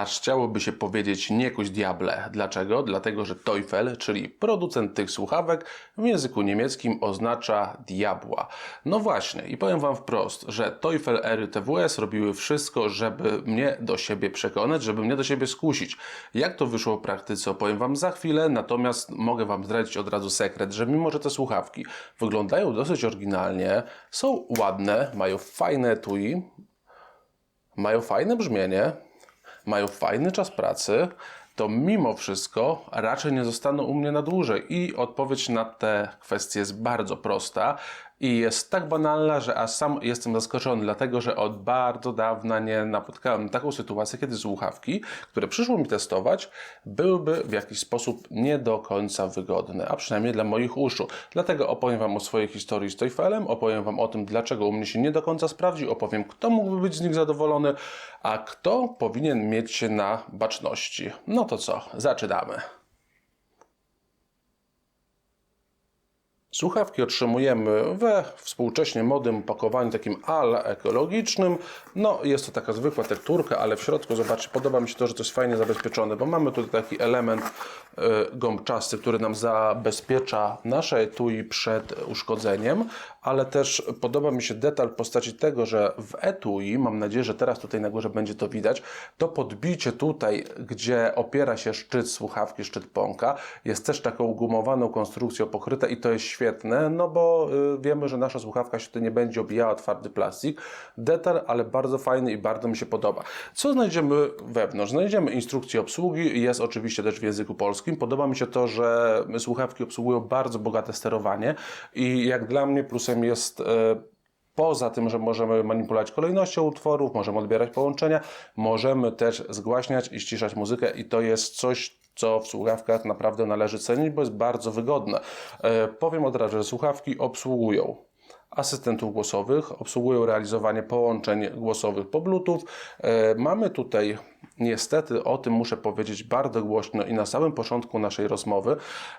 aż chciałoby się powiedzieć nie kuś diable. Dlaczego? Dlatego, że Teufel, czyli producent tych słuchawek, w języku niemieckim oznacza diabła. No właśnie, i powiem Wam wprost, że Teufel ery TWS robiły wszystko, żeby mnie do siebie przekonać, żeby mnie do siebie skusić. Jak to wyszło w praktyce, opowiem Wam za chwilę, natomiast mogę Wam zdradzić od razu sekret, że mimo, że te słuchawki wyglądają dosyć oryginalnie, są ładne, mają fajne etui, mają fajne brzmienie, mają fajny czas pracy, to mimo wszystko raczej nie zostaną u mnie na dłużej. I odpowiedź na te kwestie jest bardzo prosta i jest tak banalna, że aż sam jestem zaskoczony, dlatego że od bardzo dawna nie napotkałem na taką sytuację, kiedy słuchawki, które przyszło mi testować, byłyby w jakiś sposób nie do końca wygodne, a przynajmniej dla moich uszu. Dlatego opowiem Wam o swojej historii z Teufelem, opowiem Wam o tym, dlaczego u mnie się nie do końca sprawdzi, opowiem, kto mógłby być z nich zadowolony, a kto powinien mieć się na baczności. No to co, zaczynamy. Słuchawki otrzymujemy we współcześnie modnym opakowaniu takim ale ekologicznym. No jest to taka zwykła tekturka, ale w środku, zobaczcie, podoba mi się to, że to jest fajnie zabezpieczone, bo mamy tutaj taki element y, gąbczasty, który nam zabezpiecza nasze etui przed uszkodzeniem, ale też podoba mi się detal w postaci tego, że w etui, mam nadzieję, że teraz tutaj na górze będzie to widać, to podbicie tutaj, gdzie opiera się szczyt słuchawki, szczyt pąka, jest też taką gumowaną konstrukcją pokryte i to jest świetne, no bo y, wiemy, że nasza słuchawka się tutaj nie będzie obijała twardy plastik. Detal, ale bardzo fajny i bardzo mi się podoba. Co znajdziemy wewnątrz? Znajdziemy instrukcję obsługi, jest oczywiście też w języku polskim. Podoba mi się to, że słuchawki obsługują bardzo bogate sterowanie i jak dla mnie jest... y, Poza tym, że możemy manipulować kolejnością utworów, możemy odbierać połączenia, możemy też zgłaśniać i ściszać muzykę i to jest coś, co w słuchawkach naprawdę należy cenić, bo jest bardzo wygodne. E, powiem od razu, że słuchawki obsługują asystentów głosowych, obsługują realizowanie połączeń głosowych po Bluetooth. E, mamy tutaj niestety, o tym muszę powiedzieć bardzo głośno i na samym początku naszej rozmowy,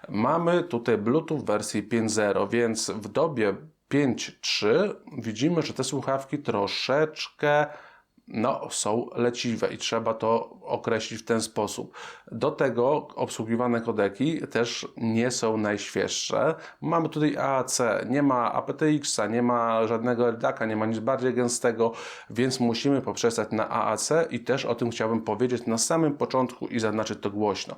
mamy tutaj Bluetooth wersji 5.0, więc w dobie 5.3 widzimy, że te słuchawki troszeczkę no, są leciwe i trzeba to określić w ten sposób. Do tego obsługiwane kodeki też nie są najświeższe. Mamy tutaj AAC, nie ma aptX-a, nie ma żadnego RDAC-a, nie ma nic bardziej gęstego, więc musimy poprzestać na AAC i też o tym chciałbym powiedzieć na samym początku i zaznaczyć to głośno.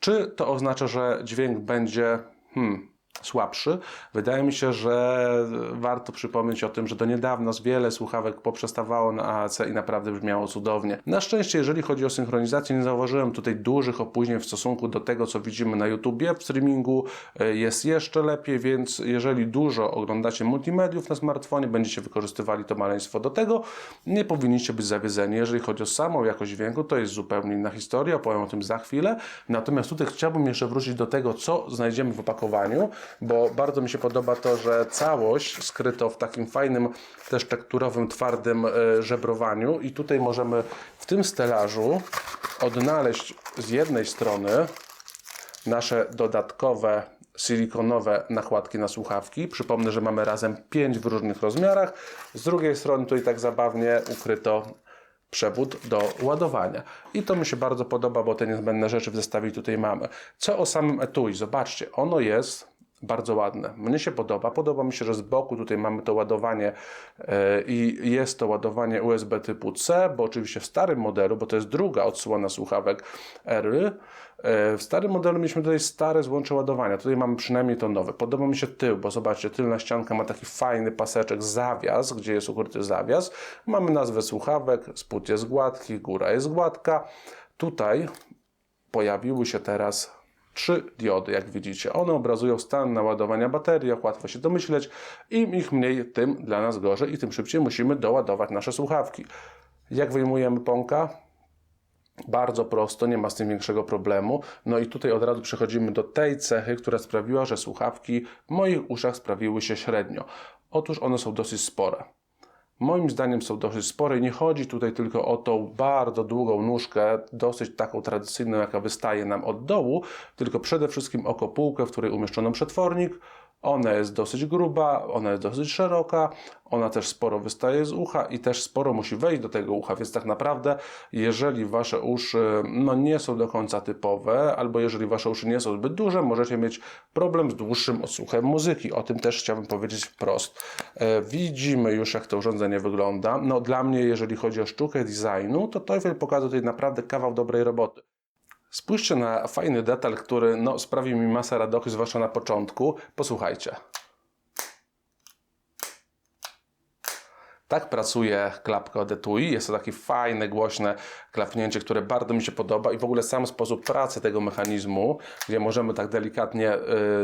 Czy to oznacza, że dźwięk będzie hmm, słabszy. Wydaje mi się, że warto przypomnieć o tym, że do niedawna wiele słuchawek poprzestawało na AAC i naprawdę brzmiało cudownie. Na szczęście, jeżeli chodzi o synchronizację, nie zauważyłem tutaj dużych opóźnień w stosunku do tego, co widzimy na YouTubie. W streamingu e, jest jeszcze lepiej, więc jeżeli dużo oglądacie multimediów na smartfonie, będziecie wykorzystywali to maleństwo do tego, nie powinniście być zawiedzeni. Jeżeli chodzi o samą jakość dźwięku, to jest zupełnie inna historia, opowiem o tym za chwilę. Natomiast tutaj chciałbym jeszcze wrócić do tego, co znajdziemy w opakowaniu, bo bardzo mi się podoba to, że całość skryto w takim fajnym, też tekturowym, twardym e, żebrowaniu i tutaj możemy w tym stelażu odnaleźć z jednej strony nasze dodatkowe silikonowe nakładki na słuchawki. Przypomnę, że mamy razem 5 w różnych rozmiarach. Z drugiej strony tutaj tak zabawnie ukryto przewód do ładowania. I to mi się bardzo podoba, bo te niezbędne rzeczy w zestawie tutaj mamy. Co o samym etui? Zobaczcie, ono jest bardzo ładne. Mnie się podoba. Podoba mi się, że z boku tutaj mamy to ładowanie e, i jest to ładowanie USB typu C, bo oczywiście w starym modelu, bo to jest druga odsłona słuchawek Ery, e, w starym modelu mieliśmy tutaj stare złącze ładowania. Tutaj mamy przynajmniej to nowe. Podoba mi się tył, bo zobaczcie, tylna ścianka ma taki fajny paseczek, zawias, gdzie jest ukryty zawias. Mamy nazwę słuchawek, spód jest gładki, góra jest gładka. Tutaj pojawiły się teraz trzy diody, jak widzicie. One obrazują stan naładowania baterii, jak łatwo się domyśleć. Im ich mniej, tym dla nas gorzej i tym szybciej musimy doładować nasze słuchawki. Jak wyjmujemy pąka? Bardzo prosto, nie ma z tym większego problemu. No i tutaj od razu przechodzimy do tej cechy, która sprawiła, że słuchawki w moich uszach sprawiły się średnio. Otóż one są dosyć spore. Moim zdaniem są dosyć spore i nie chodzi tutaj tylko o tą bardzo długą nóżkę, dosyć taką tradycyjną, jaka wystaje nam od dołu, tylko przede wszystkim o kopułkę, w której umieszczono przetwornik Ona jest dosyć gruba, ona jest dosyć szeroka, ona też sporo wystaje z ucha i też sporo musi wejść do tego ucha, więc tak naprawdę jeżeli wasze uszy no, nie są do końca typowe, albo jeżeli wasze uszy nie są zbyt duże, możecie mieć problem z dłuższym odsłuchem muzyki. O tym też chciałbym powiedzieć wprost. E, widzimy już jak to urządzenie wygląda. No dla mnie, jeżeli chodzi o sztukę designu, to Teufel pokazał tutaj naprawdę kawał dobrej roboty. Spójrzcie na fajny detal, który no, sprawi mi masę radochy, zwłaszcza na początku. Posłuchajcie. Tak pracuje klapka od etui. Jest to takie fajne, głośne klapnięcie, które bardzo mi się podoba i w ogóle sam sposób pracy tego mechanizmu, gdzie możemy tak delikatnie, y,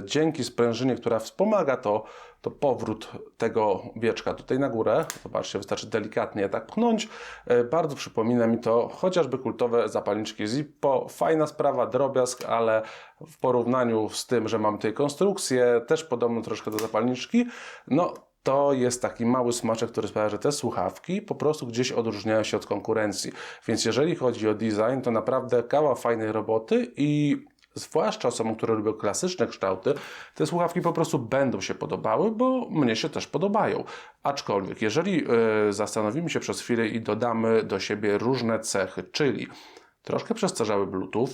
dzięki sprężynie, która wspomaga to, to powrót tego wieczka tutaj na górę, zobaczcie, wystarczy delikatnie tak pchnąć, y, bardzo przypomina mi to chociażby kultowe zapalniczki Zippo. Fajna sprawa, drobiazg, ale w porównaniu z tym, że mam tutaj konstrukcję, też podobną troszkę do zapalniczki, no to jest taki mały smaczek, który sprawia, że te słuchawki po prostu gdzieś odróżniają się od konkurencji. Więc jeżeli chodzi o design, to naprawdę kawał fajnej roboty i zwłaszcza osobom, które lubią klasyczne kształty, te słuchawki po prostu będą się podobały, bo mnie się też podobają. Aczkolwiek, jeżeli yy, zastanowimy się przez chwilę i dodamy do siebie różne cechy, czyli troszkę przestarzały Bluetooth,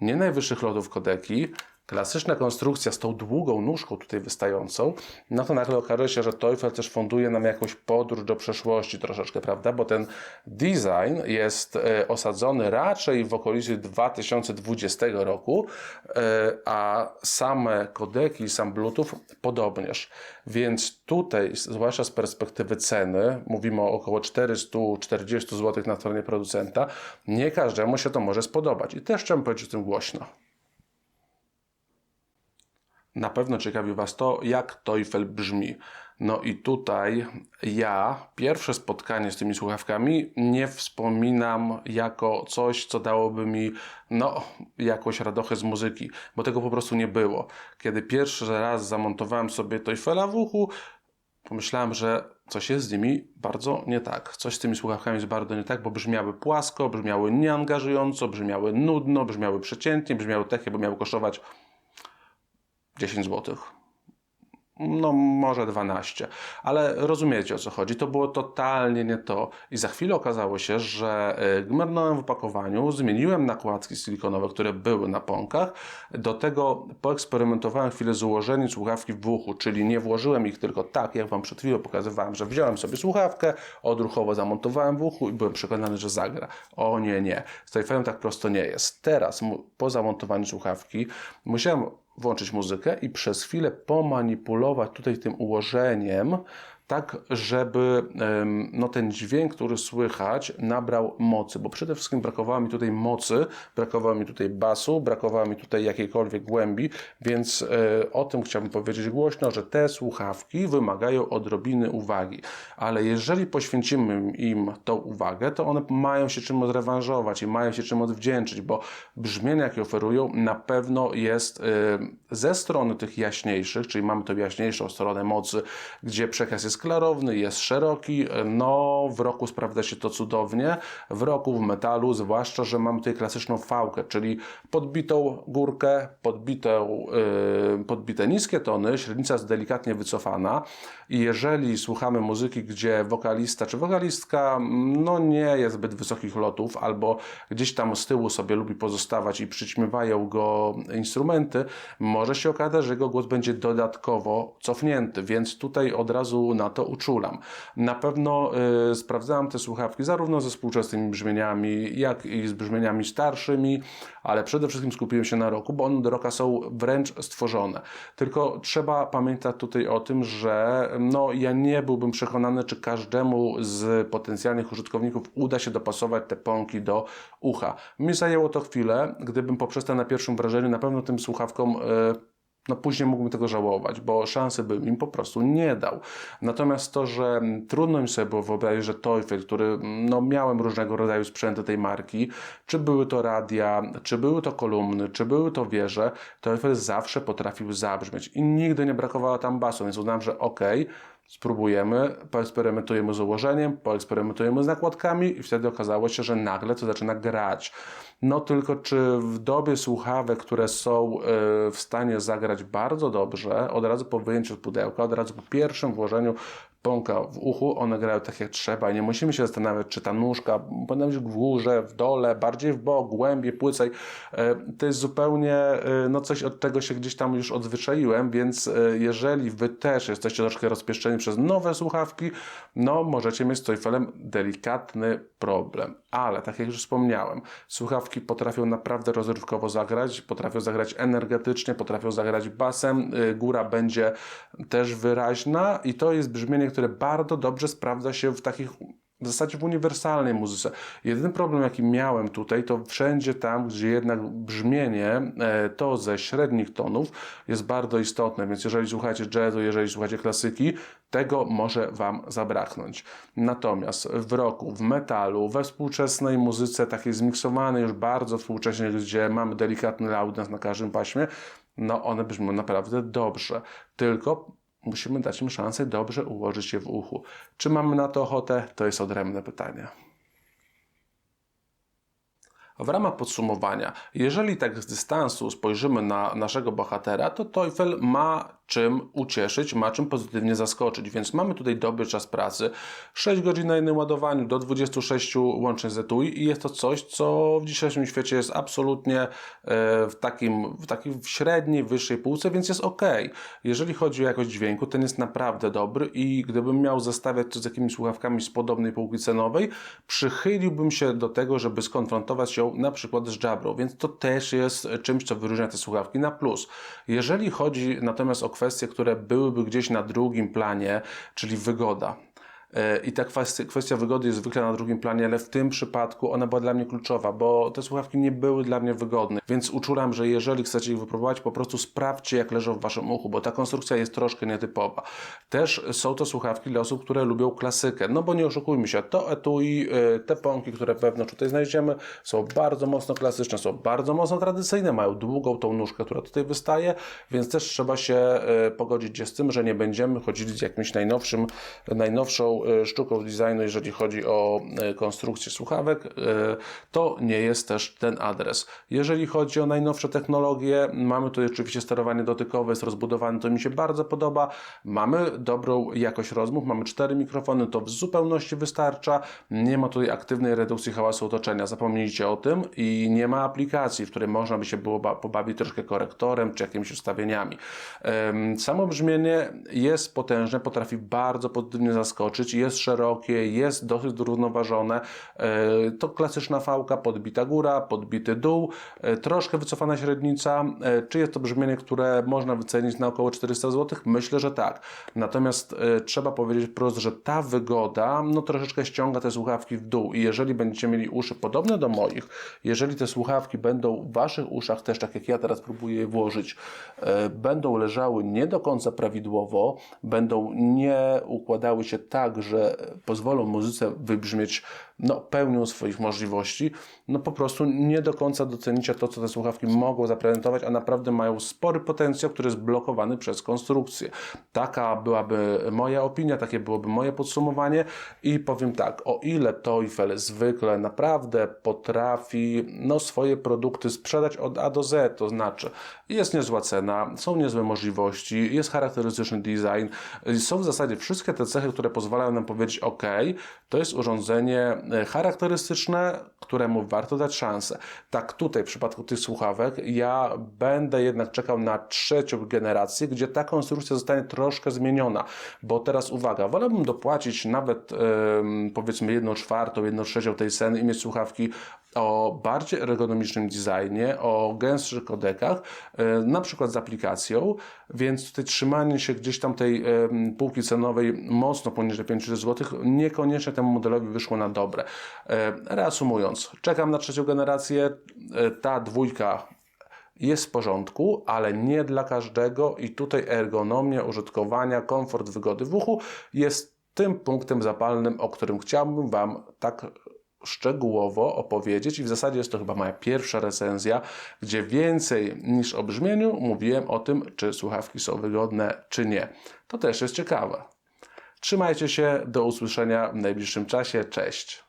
nie najwyższych lotów kodeki, klasyczna konstrukcja z tą długą nóżką tutaj wystającą, no to nagle okaże się, że Teufel też funduje nam jakąś podróż do przeszłości troszeczkę, prawda? Bo ten design jest e, osadzony raczej w okolicy 2020 roku, e, a same kodeki, sam Bluetooth podobnież. Więc tutaj, zwłaszcza z perspektywy ceny, mówimy o około 440 zł na stronie producenta, nie każdemu się to może spodobać. I też chciałbym powiedzieć o tym głośno. Na pewno ciekawi Was to, jak Teufel brzmi. No i tutaj ja pierwsze spotkanie z tymi słuchawkami nie wspominam jako coś, co dałoby mi no, jakąś radochę z muzyki, bo tego po prostu nie było. Kiedy pierwszy raz zamontowałem sobie Teufela w uchu, pomyślałem, że coś jest z nimi bardzo nie tak. Coś z tymi słuchawkami jest bardzo nie tak, bo brzmiały płasko, brzmiały nieangażująco, brzmiały nudno, brzmiały przeciętnie, brzmiały tak, jakby miały kosztować 10 zł. No, może 12, ale rozumiecie o co chodzi. To było totalnie nie to. I za chwilę okazało się, że e, gmernąłem w opakowaniu, zmieniłem nakładki silikonowe, które były na pąkach. Do tego poeksperymentowałem chwilę z ułożeniem słuchawki w uchu, czyli nie włożyłem ich tylko tak, jak Wam przed chwilą pokazywałem, że wziąłem sobie słuchawkę, odruchowo zamontowałem w uchu i byłem przekonany, że zagra. O nie, nie. Z Tajfenem tak prosto nie jest. Teraz, po zamontowaniu słuchawki, musiałem włączyć muzykę i przez chwilę pomanipulować tutaj tym ułożeniem, tak żeby no, ten dźwięk, który słychać, nabrał mocy, bo przede wszystkim brakowało mi tutaj mocy, brakowało mi tutaj basu, brakowało mi tutaj jakiejkolwiek głębi, więc e, o tym chciałbym powiedzieć głośno, że te słuchawki wymagają odrobiny uwagi, ale jeżeli poświęcimy im tą uwagę, to one mają się czym odrewanżować i mają się czym odwdzięczyć, bo brzmienie, jakie oferują, na pewno jest e, ze strony tych jaśniejszych, czyli mamy tą jaśniejszą stronę mocy, gdzie przekaz jest jest klarowny, jest szeroki, no w roku sprawdza się to cudownie, w roku w metalu, zwłaszcza, że mamy tutaj klasyczną fałkę, czyli podbitą górkę, podbitą, yy, podbite niskie tony, średnica jest delikatnie wycofana. I jeżeli słuchamy muzyki, gdzie wokalista czy wokalistka no nie jest zbyt wysokich lotów, albo gdzieś tam z tyłu sobie lubi pozostawać i przyćmiewają go instrumenty, może się okazać, że jego głos będzie dodatkowo cofnięty, więc tutaj od razu na na to uczulam. Na pewno y, sprawdzałem te słuchawki zarówno ze współczesnymi brzmieniami, jak i z brzmieniami starszymi, ale przede wszystkim skupiłem się na roku, bo one do roka są wręcz stworzone. Tylko trzeba pamiętać tutaj o tym, że no, ja nie byłbym przekonany, czy każdemu z potencjalnych użytkowników uda się dopasować te pąki do ucha. Mi zajęło to chwilę, gdybym poprzestał na pierwszym wrażeniu, na pewno tym słuchawkom y, no później mógłbym tego żałować, bo szansy bym im po prostu nie dał. Natomiast to, że trudno mi sobie było wyobrazić, że Teufel, który no miałem różnego rodzaju sprzęty tej marki, czy były to radia, czy były to kolumny, czy były to wieże, Teufel zawsze potrafił zabrzmieć i nigdy nie brakowało tam basu, więc uznałem, że okej, okay, Spróbujemy, poeksperymentujemy z ułożeniem, poeksperymentujemy z nakładkami i wtedy okazało się, że nagle to zaczyna grać. No tylko czy w dobie słuchawek, które są e, w stanie zagrać bardzo dobrze, od razu po wyjęciu z pudełka, od razu po pierwszym włożeniu pąka w uchu, one grają tak jak trzeba nie musimy się zastanawiać, czy ta nóżka powinna być w górze, w dole, bardziej w bok, głębiej, płycej. E, To jest zupełnie e, no coś, od czego się gdzieś tam już odzwyczaiłem, więc e, jeżeli Wy też jesteście troszkę rozpieszczeni przez nowe słuchawki, no możecie mieć z Toyfelem delikatny problem. Ale tak jak już wspomniałem, słuchawki potrafią naprawdę rozrywkowo zagrać, potrafią zagrać energetycznie, potrafią zagrać basem, y, góra będzie też wyraźna i to jest brzmienie, które bardzo dobrze sprawdza się w takich w zasadzie w uniwersalnej muzyce. Jedyny problem, jaki miałem tutaj, to wszędzie tam, gdzie jednak brzmienie e, to ze średnich tonów jest bardzo istotne, więc jeżeli słuchacie jazzu, jeżeli słuchacie klasyki, tego może Wam zabraknąć. Natomiast w roku, w metalu, we współczesnej muzyce, takiej zmiksowanej już bardzo współcześnie, gdzie mamy delikatny loudness na każdym paśmie, no one brzmią naprawdę dobrze. Tylko musimy dać im szansę dobrze ułożyć je w uchu. Czy mamy na to ochotę? To jest odrębne pytanie. W ramach podsumowania, jeżeli tak z dystansu spojrzymy na naszego bohatera, to Teufel ma czym ucieszyć, ma czym pozytywnie zaskoczyć, więc mamy tutaj dobry czas pracy, 6 godzin na jednym ładowaniu, do 26 łącznie z etui i. Jest to coś, co w dzisiejszym świecie jest absolutnie e, w takim, w takiej średniej, wyższej półce, więc jest ok. Jeżeli chodzi o jakość dźwięku, ten jest naprawdę dobry. I gdybym miał zestawiać to z jakimiś słuchawkami z podobnej półki cenowej, przychyliłbym się do tego, żeby skonfrontować ją na przykład z Jabrą, więc to też jest czymś, co wyróżnia te słuchawki na plus. Jeżeli chodzi natomiast o kwestie, które byłyby gdzieś na drugim planie, czyli wygoda. E, I ta kwestia, kwestia wygody jest zwykle na drugim planie, ale w tym przypadku ona była dla mnie kluczowa, bo te słuchawki nie były dla mnie wygodne. Więc uczulam, że jeżeli chcecie ich wypróbować, po prostu sprawdźcie, jak leżą w waszym uchu, bo ta konstrukcja jest troszkę nietypowa. Też są to słuchawki dla osób, które lubią klasykę. No bo nie oszukujmy się, to etui, e, te pąki, które wewnątrz tutaj znajdziemy, są bardzo mocno klasyczne, są bardzo mocno tradycyjne, mają długą tą nóżkę, która tutaj wystaje, więc też trzeba się e, pogodzić z tym, że nie będziemy chodzili z jakimś najnowszym, najnowszą sztuką designu, jeżeli chodzi o e, konstrukcję słuchawek, e, to nie jest też ten adres. Jeżeli chodzi o najnowsze technologie, mamy tu oczywiście sterowanie dotykowe, jest rozbudowane, to mi się bardzo podoba. Mamy dobrą jakość rozmów, mamy cztery mikrofony, to w zupełności wystarcza. Nie ma tutaj aktywnej redukcji hałasu otoczenia, zapomnijcie o tym i nie ma aplikacji, w której można by się było ba- pobawić troszkę korektorem czy jakimiś ustawieniami. Samo brzmienie jest potężne, potrafi bardzo pozytywnie zaskoczyć, jest szerokie, jest dosyć zrównoważone. E, To klasyczna fałka, podbita góra, podbity dół, e, troszkę wycofana średnica. E, Czy jest to brzmienie, które można wycenić na około 400 zł? Myślę, że tak. Natomiast trzeba powiedzieć wprost, że ta wygoda no troszeczkę ściąga te słuchawki w dół i jeżeli będziecie mieli uszy podobne do moich, jeżeli te słuchawki będą w waszych uszach też tak jak ja teraz próbuję je włożyć, będą leżały nie do końca prawidłowo, będą nie układały się tak, że pozwolą muzyce wybrzmieć no, pełnią swoich możliwości, no po prostu nie do końca docenicie to, co te słuchawki mogą zaprezentować, a naprawdę mają spory potencjał, który jest blokowany przez konstrukcję. Taka byłaby moja opinia, takie byłoby moje podsumowanie i powiem tak, o ile Teufel zwykle naprawdę potrafi no, swoje produkty sprzedać od A do Z, to znaczy jest niezła cena, są niezłe możliwości, jest charakterystyczny design, są w zasadzie wszystkie te cechy, które pozwalają nam powiedzieć ok, to jest urządzenie charakterystyczne, któremu warto dać szansę. Tak tutaj w przypadku tych słuchawek ja będę jednak czekał na trzecią generację, gdzie ta konstrukcja zostanie troszkę zmieniona, bo teraz uwaga, wolałbym dopłacić nawet em, powiedzmy jedną czwartą, jedną trzecią tej ceny i mieć słuchawki o bardziej ergonomicznym designie, o gęstszych kodekach, e, na przykład z aplikacją, więc tutaj trzymanie się gdzieś tam tej półki cenowej mocno poniżej 500 zł niekoniecznie temu modelowi wyszło na dobre. E, Reasumując, czekam na trzecią generację, E, ta dwójka jest w porządku, ale nie dla każdego i tutaj ergonomia użytkowania, komfort wygody w uchu jest tym punktem zapalnym, o którym chciałbym Wam tak szczegółowo opowiedzieć i w zasadzie jest to chyba moja pierwsza recenzja, gdzie więcej niż o brzmieniu mówiłem o tym, czy słuchawki są wygodne, czy nie. To też jest ciekawe. Trzymajcie się, do usłyszenia w najbliższym czasie. Cześć.